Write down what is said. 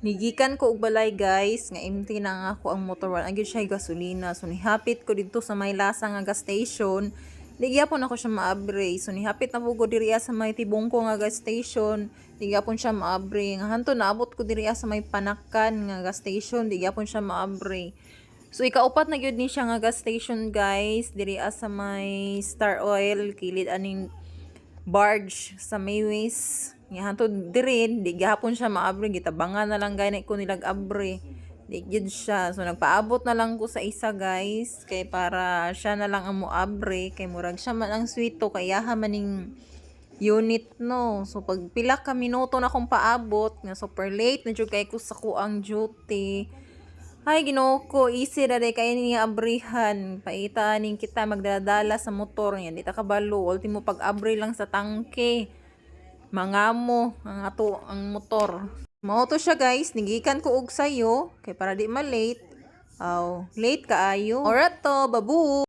Nigikan ko og balay guys, nga empty na nga ako ang motor wala gyud siya gasolina. So nihapit ko dito sa may lasa nga gas station. Digyapon ako siya maabre. So nihapit na ko diriya sa may tibungko nga gas station. Digyapon siya maabre. Nga hanto naabot ko diriya sa may panakan nga gas station. Digyapon siya maabre. So ikaupat na gyud ni siya nga gas station guys. Diriya sa may Star Oil kilid aning barge sa Maywis. Nga hantod diri, di gihapon siya maabre, gitabangan na lang gani ko nilag abre. Di gyud siya. So nagpaabot na lang ko sa isa guys kay para siya na lang ang moabre kay murag siya man ang sweeto kaya ha maning unit no. So pag pila ka minuto na akong paabot nga super late na jud kay ko sa kuang duty. Ay, ginoo ko, easy na day kaya niya abrihan. Paitaanin kita magdadala sa motor niya. Di ta kabalo. Ultimo pag-abri lang sa tangke. Mangamo ang ato ang motor. Mao to siya guys, nigikan ko og sayo kay para di ma-late. Aw, late kaayo. Alright to, babu.